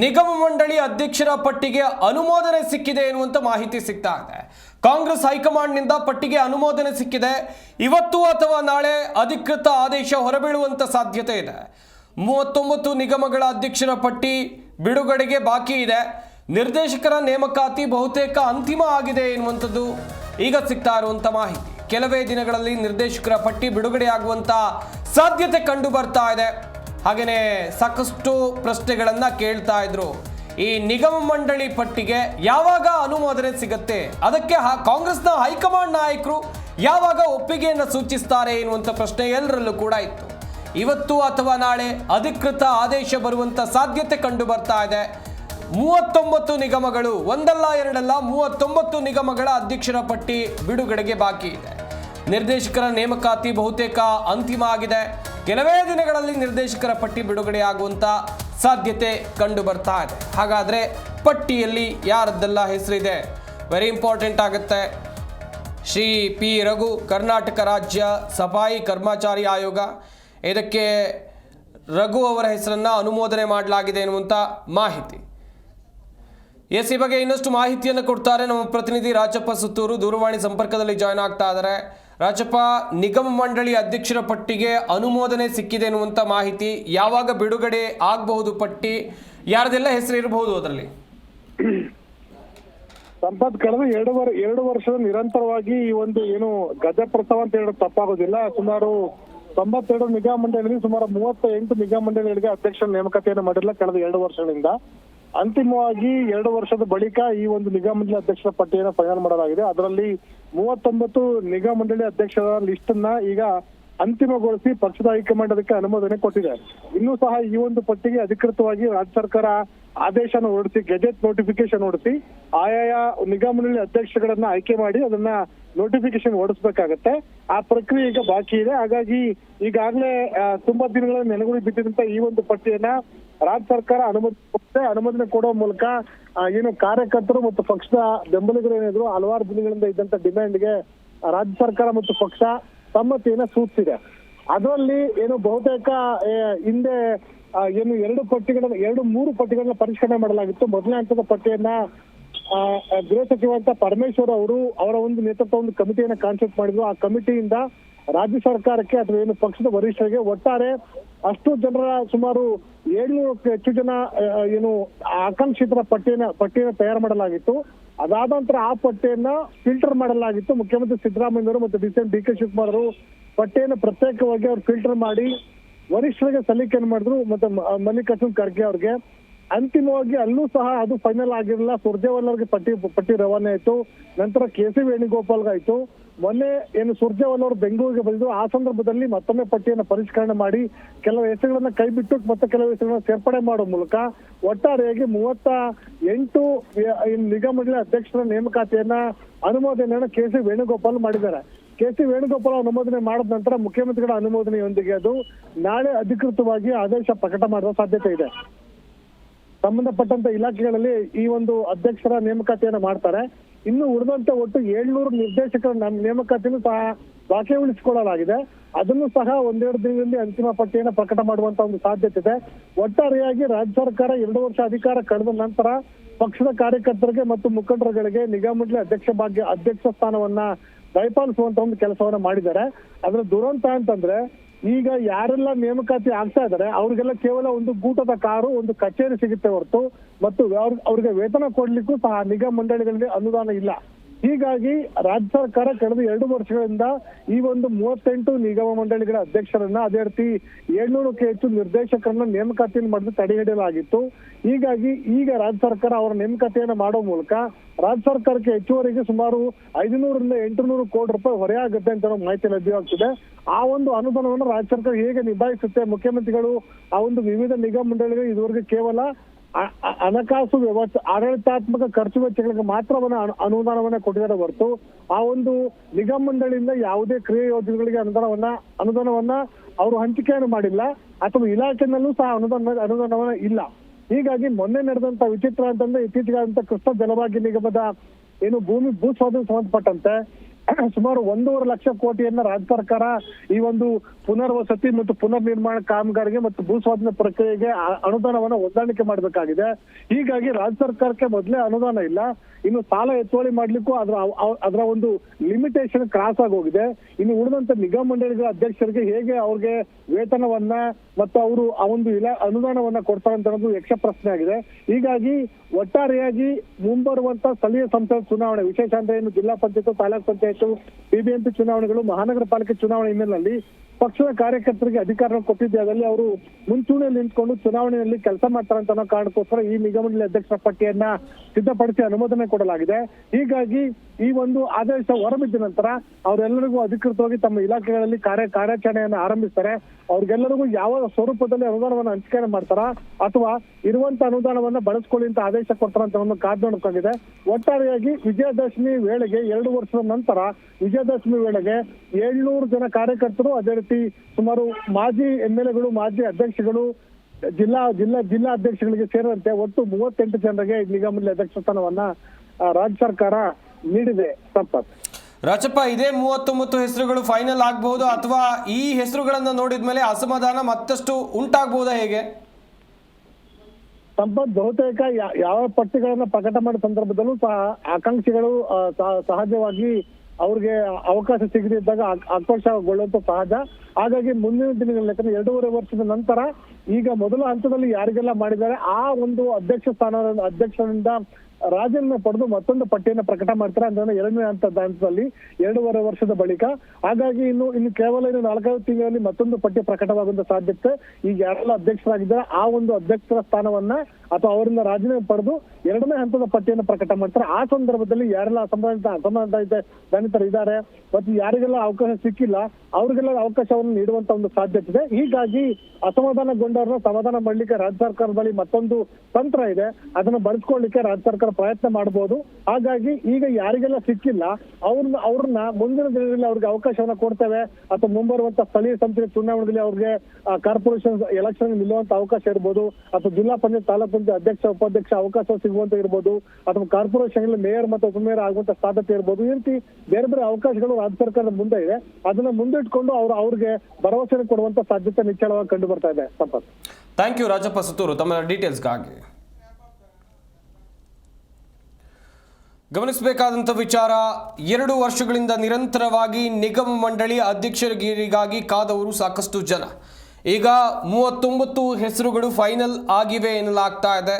ನಿಗಮ ಮಂಡಳಿ ಅಧ್ಯಕ್ಷರ ಪಟ್ಟಿಗೆ ಅನುಮೋದನೆ ಸಿಕ್ಕಿದೆ ಎನ್ನುವಂತ ಮಾಹಿತಿ ಸಿಗ್ತಾ ಇದೆ. ಕಾಂಗ್ರೆಸ್ ಹೈಕಮಾಂಡ್ನಿಂದ ಪಟ್ಟಿಗೆ ಅನುಮೋದನೆ ಸಿಕ್ಕಿದೆ. ಇವತ್ತು ಅಥವಾ ನಾಳೆ ಅಧಿಕೃತ ಆದೇಶ ಹೊರಬೀಳುವಂತ ಸಾಧ್ಯತೆ ಇದೆ. ಮೂವತ್ತೊಂಬತ್ತು ನಿಗಮಗಳ ಅಧ್ಯಕ್ಷರ ಪಟ್ಟಿ ಬಿಡುಗಡೆಗೆ ಬಾಕಿ ಇದೆ. ನಿರ್ದೇಶಕರ ನೇಮಕಾತಿ ಬಹುತೇಕ ಅಂತಿಮ ಆಗಿದೆ ಎನ್ನುವಂಥದ್ದು ಈಗ ಸಿಗ್ತಾ ಇರುವಂತ ಮಾಹಿತಿ. ಕೆಲವೇ ದಿನಗಳಲ್ಲಿ ನಿರ್ದೇಶಕರ ಪಟ್ಟಿ ಬಿಡುಗಡೆಯಾಗುವಂತ ಸಾಧ್ಯತೆ ಕಂಡು ಬರ್ತಾ ಇದೆ. ಹಾಗೆಯೇ ಸಾಕಷ್ಟು ಪ್ರಶ್ನೆಗಳನ್ನು ಕೇಳ್ತಾ ಇದ್ರು. ಈ ನಿಗಮ ಮಂಡಳಿ ಪಟ್ಟಿಗೆ ಯಾವಾಗ ಅನುಮೋದನೆ ಸಿಗುತ್ತೆ? ಅದಕ್ಕೆ ಕಾಂಗ್ರೆಸ್ನ ಹೈಕಮಾಂಡ್ ನಾಯಕರು ಯಾವಾಗ ಒಪ್ಪಿಗೆಯನ್ನು ಸೂಚಿಸ್ತಾರೆ ಎನ್ನುವಂಥ ಪ್ರಶ್ನೆ ಎಲ್ಲರಲ್ಲೂ ಕೂಡ ಇತ್ತು. ಇವತ್ತು ಅಥವಾ ನಾಳೆ ಅಧಿಕೃತ ಆದೇಶ ಬರುವಂಥ ಸಾಧ್ಯತೆ ಕಂಡು ಬರ್ತಾ ಇದೆ. ಮೂವತ್ತೊಂಬತ್ತು ನಿಗಮಗಳು, ಒಂದಲ್ಲ, ಎರಡಲ್ಲ, ಮೂವತ್ತೊಂಬತ್ತು ನಿಗಮಗಳ ಅಧ್ಯಕ್ಷರ ಪಟ್ಟಿ ಬಿಡುಗಡೆಗೆ ಬಾಕಿ ಇದೆ. ನಿರ್ದೇಶಕರ ನೇಮಕಾತಿ ಬಹುತೇಕ ಅಂತಿಮ ಆಗಿದೆ. ಕೆಲವೇ ದಿನಗಳಲ್ಲಿ ನಿರ್ದೇಶಕರ ಪಟ್ಟಿ ಬಿಡುಗಡೆಯಾಗುವಂತ ಸಾಧ್ಯತೆ ಕಂಡು ಬರ್ತಾ ಇದೆ. ಹಾಗಾದ್ರೆ ಪಟ್ಟಿಯಲ್ಲಿ ಯಾರದ್ದೆಲ್ಲ ಹೆಸರಿದೆ? ವೆರಿ ಇಂಪಾರ್ಟೆಂಟ್ ಆಗುತ್ತೆ. ಶ್ರೀ ಪಿ. ರಘು, ಕರ್ನಾಟಕ ರಾಜ್ಯ ಸಫಾಯಿ ಕರ್ಮಚಾರಿ ಆಯೋಗ. ಇದಕ್ಕೆ ರಘು ಅವರ ಹೆಸರನ್ನು ಅನುಮೋದನೆ ಮಾಡಲಾಗಿದೆ ಎನ್ನುವಂಥ ಮಾಹಿತಿ. ಎಸ್ ಈ ಬಗ್ಗೆ ಇನ್ನಷ್ಟು ಮಾಹಿತಿಯನ್ನು ಕೊಡ್ತಾರೆ ನಮ್ಮ ಪ್ರತಿನಿಧಿ ರಾಜಪ್ಪ ಸುತ್ತೂರು ದೂರವಾಣಿ ಸಂಪರ್ಕದಲ್ಲಿ ಜಾಯ್ನ್ ಆಗ್ತಾ ಇದ್ದಾರೆ. ರಾಜಪ್ಪ ನಿಗಮ ಮಂಡಳಿ ಅಧ್ಯಕ್ಷರ ಪಟ್ಟಿಗೆ ಅನುಮೋದನೆ ಸಿಕ್ಕಿದೆ ಎನ್ನುವಂಥ ಮಾಹಿತಿ ಯಾವಾಗ ಬಿಡುಗಡೆ ಆಗಬಹುದು ಪಟ್ಟಿ? ಯಾರದೆಲ್ಲ ಹೆಸರು ಇರಬಹುದು ಅದರಲ್ಲಿ? ಸಂಪತ್ ಕಳೆದ ಎರಡು ವರ್ಷ ಎರಡು ವರ್ಷದ ನಿರಂತರವಾಗಿ ಈ ಒಂದು ಏನು ಗಜಪ್ರಸವ ಅಂತ ಹೇಳೋದು ತಪ್ಪಾಗೋದಿಲ್ಲ. ಸುಮಾರು ತೊಂಬತ್ತೆರಡು ನಿಗಮ ಮಂಡಳಿಯಲ್ಲಿ ಸುಮಾರು ಮೂವತ್ತ ಎಂಟು ನಿಗಮ ಮಂಡಳಿಗಳಿಗೆ ಅಧ್ಯಕ್ಷರ ನೇಮಕತೆಯನ್ನು ಮಾಡಿಲ್ಲ ಕಳೆದ ಎರಡು ವರ್ಷಗಳಿಂದ. ಅಂತಿಮವಾಗಿ ಎರಡು ವರ್ಷದ ಬಳಿಕ ಈ ಒಂದು ನಿಗಮ ಮಂಡಳಿ ಅಧ್ಯಕ್ಷರ ಪಟ್ಟಿಯನ್ನು ಫೈನಲ್ ಮಾಡಲಾಗಿದೆ. ಅದರಲ್ಲಿ ಮೂವತ್ತೊಂಬತ್ತು ನಿಗಮ ಮಂಡಳಿ ಅಧ್ಯಕ್ಷರ ಲಿಸ್ಟ್ ಅನ್ನ ಈಗ ಅಂತಿಮಗೊಳಿಸಿ ಪಕ್ಷದ ಹೈಕಮಾಂಡ್ ಅದಕ್ಕೆ ಅನುಮೋದನೆ ಕೊಟ್ಟಿದೆ. ಇನ್ನೂ ಸಹ ಈ ಒಂದು ಪಟ್ಟಿಗೆ ಅಧಿಕೃತವಾಗಿ ರಾಜ್ಯ ಸರ್ಕಾರ ಆದೇಶನ ಹೊರಡಿಸಿ, ಗೆಜೆಟ್ ನೋಟಿಫಿಕೇಶನ್ ಹೊರಡಿಸಿ, ಆಯಾಯ ನಿಗಾ ಮಂಡಳಿ ಅಧ್ಯಕ್ಷಗಳನ್ನ ಆಯ್ಕೆ ಮಾಡಿ ಅದನ್ನ ನೋಟಿಫಿಕೇಶನ್ ಹೊರಡಿಸ್ಬೇಕಾಗತ್ತೆ. ಆ ಪ್ರಕ್ರಿಯೆ ಈಗ ಬಾಕಿ ಇದೆ. ಹಾಗಾಗಿ ಈಗಾಗಲೇ ತುಂಬಾ ದಿನಗಳ ನೆನಗುಳಿ ಬಿದ್ದಿದಂತ ಈ ಒಂದು ಪಟ್ಟಿಯನ್ನ ರಾಜ್ಯ ಸರ್ಕಾರ ಅನುಮತಿ. ಅನುಮೋದನೆ ಕೊಡೋ ಮೂಲಕ ಏನು ಕಾರ್ಯಕರ್ತರು ಮತ್ತು ಪಕ್ಷದ ಬೆಂಬಲಿಗರು ಏನಿದ್ರು ಹಲವಾರು ದಿನಗಳಿಂದ ಇದ್ದಂತ ಡಿಮ್ಯಾಂಡ್ಗೆ ರಾಜ್ಯ ಸರ್ಕಾರ ಮತ್ತು ಪಕ್ಷ ಸಮ್ಮತಿಯನ್ನ ಸೂಚಿಸಿದೆ ಅದರಲ್ಲಿ ಏನು ಬಹುತೇಕ ಹಿಂದೆ ಏನು ಎರಡು ಪಟ್ಟಿಗಳನ್ನ ಎರಡು ಮೂರು ಪಟ್ಟಿಗಳನ್ನ ಪರಿಷ್ಕರಣೆ ಮಾಡಲಾಗಿತ್ತು ಮೊದಲನೇ ಹಂತದ ಪಟ್ಟಿಯನ್ನ ಆ, ಸಚಿವ ಗೃಹ ಸಚಿವಂತ ಪರಮೇಶ್ವರ್ ಅವರು ಅವರ ಒಂದು ನೇತೃತ್ವ ಒಂದು ಕಮಿಟಿಯನ್ನ ಕಾನ್ಸೆಪ್ಟ್ ಮಾಡಿದ್ರು ಆ ಕಮಿಟಿಯಿಂದ ರಾಜ್ಯ ಸರ್ಕಾರಕ್ಕೆ ಅಥವಾ ಏನು ಪಕ್ಷದ ವರಿಷ್ಠರಿಗೆ ಒಟ್ಟಾರೆ ಅಷ್ಟು ಜನರ ಸುಮಾರು ಏಳ್ನೂರಕ್ಕೂ ಹೆಚ್ಚು ಜನ ಏನು ಆಕಾಂಕ್ಷಿತರ ಪಟ್ಟಿಯನ್ನ ಪಟ್ಟಿಯನ್ನ ತಯಾರು ಮಾಡಲಾಗಿತ್ತು. ಅದಾದ ನಂತರ ಆ ಪಟ್ಟಿಯನ್ನ ಫಿಲ್ಟರ್ ಮಾಡಲಾಗಿತ್ತು. ಮುಖ್ಯಮಂತ್ರಿ ಸಿದ್ದರಾಮಯ್ಯವರು ಮತ್ತು ಡಿ ಡಿ ಕೆ ಶಿವಕುಮಾರ್ ಅವರು ಪಟ್ಟಿಯನ್ನು ಪ್ರತ್ಯೇಕವಾಗಿ ಅವ್ರು ಫಿಲ್ಟರ್ ಮಾಡಿ ವರಿಷ್ಠರಿಗೆ ಸಲ್ಲಿಕೆಯನ್ನು ಮಾಡಿದ್ರು. ಮತ್ತೆ ಮಲ್ಲಿಕಾರ್ಜುನ್ ಖರ್ಗೆ ಅವ್ರಿಗೆ ಅಂತಿಮವಾಗಿ ಅಲ್ಲೂ ಸಹ ಅದು ಫೈನಲ್ ಆಗಿರಲಿಲ್ಲ. ಸುರ್ಜೇವಾಲರ್ಗೆ ಪಟ್ಟಿ ಪಟ್ಟಿ ರವಾನೆ ಆಯ್ತು. ನಂತರ ಕೆ ಸಿ ವೇಣುಗೋಪಾಲ್ಗಾಯ್ತು ಮೊನ್ನೆ ಏನು ಸುರ್ಜೇವಾಲ್ ಅವರು ಬೆಂಗಳೂರಿಗೆ ಬಂದಿದ್ರು. ಆ ಸಂದರ್ಭದಲ್ಲಿ ಮತ್ತೊಮ್ಮೆ ಪಟ್ಟಿಯನ್ನು ಪರಿಷ್ಕರಣೆ ಮಾಡಿ ಕೆಲವು ಹೆಸರುಗಳನ್ನ ಕೈ ಬಿಟ್ಟು ಮತ್ತೆ ಕೆಲವು ಹೆಸರುಗಳನ್ನ ಸೇರ್ಪಡೆ ಮಾಡುವ ಮೂಲಕ ಒಟ್ಟಾರೆಯಾಗಿ ಮೂವತ್ತ ಎಂಟು ನಿಗಮಗಳ ಅಧ್ಯಕ್ಷರ ನೇಮಕಾತಿಯನ್ನ ಅನುಮೋದನೆಯನ್ನ ಕೆ ಸಿ ವೇಣುಗೋಪಾಲ್ ಮಾಡಿದ್ದಾರೆ. ಕೆ ಸಿ ವೇಣುಗೋಪಾಲ್ ಅನುಮೋದನೆ ಮಾಡಿದ ನಂತರ ಮುಖ್ಯಮಂತ್ರಿಗಳ ಅನುಮೋದನೆಯೊಂದಿಗೆ ಅದು ನಾಳೆ ಅಧಿಕೃತವಾಗಿ ಆದೇಶ ಪ್ರಕಟ ಮಾಡುವ ಸಾಧ್ಯತೆ ಇದೆ. ಸಂಬಂಧಪಟ್ಟಂತ ಇಲಾಖೆಗಳಲ್ಲಿ ಈ ಒಂದು ಅಧ್ಯಕ್ಷರ ನೇಮಕಾತಿಯನ್ನು ಮಾಡ್ತಾರೆ. ಇನ್ನು ಉಳಿದಂತ ಒಟ್ಟು ಏಳ್ನೂರು ನಿರ್ದೇಶಕರ ನೇಮಕಾತಿನೂ ಸಹ ಬಾಕಿ ಉಳಿಸಿಕೊಳ್ಳಲಾಗಿದೆ. ಅದನ್ನು ಸಹ ಒಂದೆರಡು ದಿನದಲ್ಲಿ ಅಂತಿಮ ಪಟ್ಟಿಯನ್ನು ಪ್ರಕಟ ಮಾಡುವಂತ ಒಂದು ಸಾಧ್ಯತೆ ಇದೆ. ಒಟ್ಟಾರೆಯಾಗಿ ರಾಜ್ಯ ಸರ್ಕಾರ ಎರಡು ವರ್ಷ ಅಧಿಕಾರ ಕಳೆದ ನಂತರ ಪಕ್ಷದ ಕಾರ್ಯಕರ್ತರಿಗೆ ಮತ್ತು ಮುಖಂಡರುಗಳಿಗೆ ನಿಗಮ ಮಂಡಳಿ ಅಧ್ಯಕ್ಷ ಭಾಗ್ಯ ಅಧ್ಯಕ್ಷ ಸ್ಥಾನವನ್ನ ದಯಪಾಲಿಸುವಂತ ಒಂದು ಕೆಲಸವನ್ನ ಮಾಡಿದ್ದಾರೆ. ಅದರ ದುರಂತ ಅಂತಂದ್ರೆ ಈಗ ಯಾರೆಲ್ಲ ನೇಮಕಾತಿ ಆಗ್ತಾ ಇದ್ದಾರೆ, ಅವ್ರಿಗೆಲ್ಲ ಕೇವಲ ಒಂದು ಗೂಟದ ಕಾರು, ಒಂದು ಕಚೇರಿ ಸಿಗುತ್ತೆ ಹೊರತು, ಮತ್ತು ಅವ್ರ್- ಅವ್ರಿಗೆ ವೇತನ ಕೊಡ್ಲಿಕ್ಕೂ ಸಹ ನಿಗಮ ಮಂಡಳಿಗಳಿಗೆ ಅನುದಾನ ಇಲ್ಲ. ಹೀಗಾಗಿ ರಾಜ್ಯ ಸರ್ಕಾರ ಕಳೆದ ಎರಡು ವರ್ಷಗಳಿಂದ ಈ ಒಂದು ಮೂವತ್ತೆಂಟು ನಿಗಮ ಮಂಡಳಿಗಳ ಅಧ್ಯಕ್ಷರನ್ನ, ಅದೇ ರೀತಿ ಏಳ್ನೂರಕ್ಕೆ ಹೆಚ್ಚು ನಿರ್ದೇಶಕರನ್ನ ನೇಮಕಾತಿಯನ್ನು ಮಾಡಿದ ತಡೆಹಿಡಿಯಲಾಗಿತ್ತು ಹೀಗಾಗಿ ಈಗ ರಾಜ್ಯ ಸರ್ಕಾರ ಅವರ ನೇಮಕಾತಿಯನ್ನು ಮಾಡುವ ಮೂಲಕ ರಾಜ್ಯ ಸರ್ಕಾರಕ್ಕೆ ಹೆಚ್ಚುವರಿಗೆ ಸುಮಾರು ಐದುನೂರರಿಂದ ಎಂಟುನೂರು ಕೋಟಿ ರೂಪಾಯಿ ಹೊರೆ ಆಗುತ್ತೆ ಅಂತ ಮಾಹಿತಿ ಲಭ್ಯವಾಗ್ತಿದೆ. ಆ ಒಂದು ಅನುದಾನವನ್ನು ರಾಜ್ಯ ಸರ್ಕಾರ ಹೇಗೆ ನಿಭಾಯಿಸುತ್ತೆ? ಮುಖ್ಯಮಂತ್ರಿಗಳು ಆ ಒಂದು ವಿವಿಧ ನಿಗಮ ಮಂಡಳಿಗಳು ಇದುವರೆಗೆ ಕೇವಲ ಹಣಕಾಸು ವ್ಯವಸ್ಥೆ, ಆಡಳಿತಾತ್ಮಕ ಖರ್ಚು ವೆಚ್ಚಗಳಿಗೆ ಮಾತ್ರವನ್ನ ಅನು- ಅನುದಾನವನ್ನ ಕೊಟ್ಟಿದ್ದಾರೆ ಹೊರತು ಆ ಒಂದು ನಿಗಮ ಮಂಡಳಿಯಿಂದ ಯಾವುದೇ ಕ್ರಿಯೆ ಯೋಜನೆಗಳಿಗೆ ಅನುದಾನವನ್ನ ಅನುದಾನವನ್ನ ಅವರು ಹಂಚಿಕೆಯನ್ನು ಮಾಡಿಲ್ಲ. ಅಥವಾ ಇಲಾಖೆನಲ್ಲೂ ಸಹ ಅನುದಾನ, ಅನುದಾನವನ್ನ ಇಲ್ಲ. ಹೀಗಾಗಿ ಮೊನ್ನೆ ನಡೆದಂತ ವಿಚಿತ್ರ ಅಂತಂದ್ರೆ ಇತ್ತೀಚೆಗಾದಂತ ಕೃಷ್ಣ ಜಲಭಾಗ್ಯ ನಿಗಮದ ಏನು ಭೂಮಿ ಭೂ ಸ್ವಾಧೀನ ಸಂಬಂಧಪಟ್ಟಂತೆ ಸುಮಾರು ಒಂದೂವರೆ ಲಕ್ಷ ಕೋಟಿಯನ್ನ ರಾಜ್ಯ ಸರ್ಕಾರ ಈ ಒಂದು ಪುನರ್ವಸತಿ ಮತ್ತು ಪುನರ್ ನಿರ್ಮಾಣ ಕಾಮಗಾರಿಗೆ ಮತ್ತು ಭೂ ಸ್ವಾಧೀನ ಪ್ರಕ್ರಿಯೆಗೆ ಅನುದಾನವನ್ನು ಹೊಂದಾಣಿಕೆ ಮಾಡಬೇಕಾಗಿದೆ. ಹೀಗಾಗಿ ರಾಜ್ಯ ಸರ್ಕಾರಕ್ಕೆ ಮೊದಲೇ ಅನುದಾನ ಇಲ್ಲ. ಇನ್ನು ಸಾಲ ಎತ್ತುವಳಿ ಮಾಡ್ಲಿಕ್ಕೂ ಅದರ ಅದರ ಒಂದು ಲಿಮಿಟೇಷನ್ ಕ್ರಾಸ್ ಆಗಿ ಹೋಗಿದೆ. ಇನ್ನು ಉಳಿದಂತ ನಿಗಮ ಮಂಡಳಿಗಳ ಅಧ್ಯಕ್ಷರಿಗೆ ಹೇಗೆ ಅವ್ರಿಗೆ ವೇತನವನ್ನ ಮತ್ತು ಅವರು ಆ ಒಂದು ಇಲಾ, ಅನುದಾನವನ್ನ ಕೊಡ್ತಾರೆ ಅಂತ ಅನ್ನೋದು ಯಕ್ಷ ಪ್ರಶ್ನೆ ಆಗಿದೆ. ಹೀಗಾಗಿ ಒಟ್ಟಾರೆಯಾಗಿ ಮುಂಬರುವಂತ ಸ್ಥಳೀಯ ಸಂಸ್ಥೆ ಚುನಾವಣೆ, ವಿಶೇಷ ಅಂದ್ರೆ ಏನು ಜಿಲ್ಲಾ ಪಂಚಾಯತ್, ತಾಲೂಕ್ ಪಂಚಾಯತ್ ಬಿಬಿಎಂಪಿ ಚುನಾವಣೆಗಳು ಮಹಾನಗರ ಪಾಲಿಕೆ ಚುನಾವಣೆ ಹಿನ್ನೆಲೆಯಲ್ಲಿ ಪಕ್ಷದ ಕಾರ್ಯಕರ್ತರಿಗೆ ಅಧಿಕಾರ ಕೊಟ್ಟಿದ್ದಾದಲ್ಲಿ ಅವರು ಮುಂಚೂಣಿಯಲ್ಲಿ ನಿಂತ್ಕೊಂಡು ಚುನಾವಣೆಯಲ್ಲಿ ಕೆಲಸ ಮಾಡ್ತಾರೆ ಅಂತ ಅನ್ನೋ ಕಾರಣಕ್ಕೋಸ್ಕರ ಈ ನಿಗಮ ಮಂಡಳಿ ಅಧ್ಯಕ್ಷರ ಪಟ್ಟಿಯನ್ನ ಸಿದ್ಧಪಡಿಸಿ ಅನುಮೋದನೆ ಕೊಡಲಾಗಿದೆ. ಹೀಗಾಗಿ ಈ ಒಂದು ಆದೇಶ ಹೊರಬಿದ್ದ ನಂತರ ಅವರೆಲ್ಲರಿಗೂ ಅಧಿಕೃತವಾಗಿ ತಮ್ಮ ಇಲಾಖೆಗಳಲ್ಲಿ ಕಾರ್ಯ ಕಾರ್ಯಾಚರಣೆಯನ್ನು ಆರಂಭಿಸ್ತಾರೆ. ಅವ್ರಿಗೆಲ್ಲರಿಗೂ ಯಾವ ಸ್ವರೂಪದಲ್ಲಿ ಅನುದಾನವನ್ನು ಹಂಚಿಕೆ ಮಾಡ್ತಾರ ಅಥವಾ ಇರುವಂತ ಅನುದಾನವನ್ನ ಬಳಸ್ಕೊಳ್ಳಿ ಅಂತ ಆದೇಶ ಕೊಡ್ತಾರ ಒಂದು ಕಾದ್ ನೋಡ್ಕೊಂಡಿದೆ ಒಟ್ಟಾರೆಯಾಗಿ ವಿಜಯದಶಮಿ ವೇಳೆಗೆ ಎರಡು ವರ್ಷದ ನಂತರ ವಿಜಯದಶಮಿ ವೇಳೆಗೆ ಏಳ್ನೂರು ಜನ ಕಾರ್ಯಕರ್ತರು ಅದೇ ಸುಮಾರು ಮಾಜಿ ಎಂ ಎಲ್ ಎಗಳು ಮಾಜಿ ಅಧ್ಯಕ್ಷಗಳು ಜಿಲ್ಲಾ ಜಿಲ್ಲಾ ಜಿಲ್ಲಾ ಅಧ್ಯಕ್ಷಗಳಿಗೆ ಸೇರಿದಂತೆ ಒಟ್ಟು ಮೂವತ್ತೆಂಟು ಜನರಿಗೆ ಈ ನಿಗಮ ಮಂಡಳಿ ಅಧ್ಯಕ್ಷ ಸ್ಥಾನವನ್ನ ರಾಜ್ಯ ಸರ್ಕಾರ ನೀಡಿದೆ. ಸಂಪತ್ ರಾಜಪ್ಪ ಇದೇ ಮೂವತ್ತೊಂಬತ್ತು ಹೆಸರುಗಳು ಫೈನಲ್ ಆಗಬಹುದು ಅಥವಾ ಈ ಹೆಸರುಗಳನ್ನ ನೋಡಿದ ಮೇಲೆ ಅಸಮಾಧಾನ ಮತ್ತಷ್ಟು ಉಂಟಾಗಬಹುದಾ ಹೇಗೆ? ಸಂಪತ್ ಬಹುತೇಕ ಯಾವ ಪಟ್ಟಿಗಳನ್ನ ಪ್ರಕಟ ಮಾಡಿದ ಸಂದರ್ಭದಲ್ಲೂ ಸಹ ಆಕಾಂಕ್ಷಿಗಳು ಸಹಜವಾಗಿ ಅವ್ರಿಗೆ ಅವಕಾಶ ಸಿಗದಿದ್ದಾಗ ಆಕ್ರೋಶಗೊಳ್ಳುವಂತ ಸಹಜ. ಹಾಗಾಗಿ ಮುಂದಿನ ದಿನಗಳ ಯಾಕಂದ್ರೆ ಎರಡೂವರೆ ವರ್ಷದ ನಂತರ ಈಗ ಮೊದಲ ಹಂತದಲ್ಲಿ ಯಾರಿಗೆಲ್ಲ ಮಾಡಿದ್ದಾರೆ, ಆ ಒಂದು ಅಧ್ಯಕ್ಷ ಸ್ಥಾನ ಅಧ್ಯಕ್ಷರಿಂದ ರಾಜನ್ನ ಪಡೆದು ಮತ್ತೊಂದು ಪಟ್ಟಿಯನ್ನು ಪ್ರಕಟ ಮಾಡ್ತಾರೆ, ಅಂದ್ರೆ ಎರಡನೇ ಹಂತದ ಹಂತದಲ್ಲಿ ಎರಡೂವರೆ ವರ್ಷದ ಬಳಿಕ. ಹಾಗಾಗಿ ಇನ್ನು ಇನ್ನು ಕೇವಲ ಇನ್ನು ನಾಲ್ಕೈದು ತಿಂಗಳಲ್ಲಿ ಮತ್ತೊಂದು ಪಟ್ಟಿ ಪ್ರಕಟವಾಗುವಂತ ಸಾಧ್ಯತೆ. ಈಗ ಯಾರೆಲ್ಲ ಅಧ್ಯಕ್ಷರಾಗಿದ್ದಾರೆ, ಆ ಒಂದು ಅಧ್ಯಕ್ಷರ ಸ್ಥಾನವನ್ನ ಅಥವಾ ಅವರಿಂದ ರಾಜೀನಾಮೆ ಪಡೆದು ಎರಡನೇ ಹಂತದ ಪಟ್ಟಿಯನ್ನು ಪ್ರಕಟ ಮಾಡ್ತಾರೆ. ಆ ಸಂದರ್ಭದಲ್ಲಿ ಯಾರೆಲ್ಲ ಅಸಮಾಧಾನಿತ ಅಸಮಾಧಾನಿತ ದಲಿತರು ಇದ್ದಾರೆ ಮತ್ತು ಯಾರಿಗೆಲ್ಲ ಅವಕಾಶ ಸಿಕ್ಕಿಲ್ಲ, ಅವ್ರಿಗೆಲ್ಲ ಅವಕಾಶವನ್ನು ನೀಡುವಂತ ಒಂದು ಸಾಧ್ಯತೆ ಇದೆ. ಹೀಗಾಗಿ ಅಸಮಾಧಾನಗೊಂಡವ್ರನ್ನ ಸಮಾಧಾನ ಮಾಡಲಿಕ್ಕೆ ರಾಜ್ಯ ಸರ್ಕಾರದಲ್ಲಿ ಮತ್ತೊಂದು ತಂತ್ರ ಇದೆ. ಅದನ್ನು ಬಳಸ್ಕೊಳ್ಳಿಕ್ಕೆ ರಾಜ್ಯ ಸರ್ಕಾರ ಪ್ರಯತ್ನ ಮಾಡಬಹುದು ಹಾಗಾಗಿ ಈಗ ಯಾರಿಗೆಲ್ಲ ಸಿಕ್ಕಿಲ್ಲ, ಅವ್ರನ್ನ ಅವ್ರನ್ನ ಮುಂದಿನ ದಿನದಲ್ಲಿ ಅವ್ರಿಗೆ ಅವಕಾಶವನ್ನ ಕೊಡ್ತೇವೆ ಅಥವಾ ಮುಂಬರುವಂತ ಸ್ಥಳೀಯ ಸಂಸ್ಥೆ ಚುನಾವಣೆಯಲ್ಲಿ ಅವ್ರಿಗೆ ಕಾರ್ಪೊರೇಷನ್ ಎಲೆಕ್ಷನ್ ನಿಲ್ಲುವಂತ ಅವಕಾಶ ಇರ್ಬೋದು ಅಥವಾ ಜಿಲ್ಲಾ ಪಂಚಾಯತ್ ತಾಲೂಕು ಪಂಚಾಯತ್ ಅಧ್ಯಕ್ಷ, ಉಪಾಧ್ಯಕ್ಷ ಅವಕಾಶ ಸಿಗುವಂತ ಇರ್ಬೋದು, ಅಥವಾ ಕಾರ್ಪೊರೇಷನ್ ಮೇಯರ್ ಮತ್ತು ಉಪಮೇಯರ್ ಆಗುವಂತ ಸಾಧ್ಯತೆ ಇರ್ಬೋದು, ಈ ರೀತಿ ಬೇರೆ ಬೇರೆ ಅವಕಾಶಗಳು ರಾಜ್ಯ ಸರ್ಕಾರದ ಮುಂದೆ ಇದೆ. ಅದನ್ನ ಮುಂದಿಟ್ಕೊಂಡು ಅವ್ರು ಅವ್ರಿಗೆ ಭರವಸೆ ಕೊಡುವಂತ ಸಾಧ್ಯತೆ ನಿಚ್ಚಳವಾಗಿ ಕಂಡು ಬರ್ತಾ ಇದೆ. Sampath. Thank you Rajappa Suttur. ತಮ್ಮ ಡೀಟೇಲ್ಸ್ಗಾಗಿ. ಗಮನಿಸಬೇಕಾದಂಥ ವಿಚಾರ, ಎರಡು ವರ್ಷಗಳಿಂದ ನಿರಂತರವಾಗಿ ನಿಗಮ ಮಂಡಳಿ ಅಧ್ಯಕ್ಷರಿಗಾಗಿ ಕಾದವರು ಸಾಕಷ್ಟು ಜನ. ಈಗ ಮೂವತ್ತೊಂಬತ್ತು ಹೆಸರುಗಳು ಫೈನಲ್ ಆಗಿವೆ ಎನ್ನಲಾಗ್ತಾ ಇದೆ.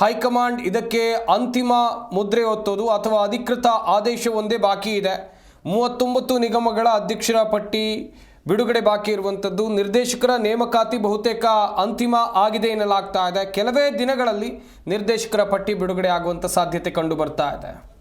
ಹೈಕಮಾಂಡ್ ಇದಕ್ಕೆ ಅಂತಿಮ ಮುದ್ರೆ ಒತ್ತೋದು ಅಥವಾ ಅಧಿಕೃತ ಆದೇಶ ಒಂದೇ ಬಾಕಿ ಇದೆ. ಮೂವತ್ತೊಂಬತ್ತು ನಿಗಮಗಳ ಅಧ್ಯಕ್ಷರ ಪಟ್ಟಿ ಬಿಡುಗಡೆ ಬಾಕಿ ಇರುವಂಥದ್ದು ನಿರ್ದೇಶಕರ ನೇಮಕಾತಿ ಬಹುತೇಕ ಅಂತಿಮ ಆಗಿದೆ ಎನ್ನಲಾಗ್ತಾ ಇದೆ. ಕೆಲವೇ ದಿನಗಳಲ್ಲಿ ನಿರ್ದೇಶಕರ ಪಟ್ಟಿ ಬಿಡುಗಡೆ ಆಗುವಂಥ ಸಾಧ್ಯತೆ ಕಂಡು ಬರ್ತಾ ಇದೆ.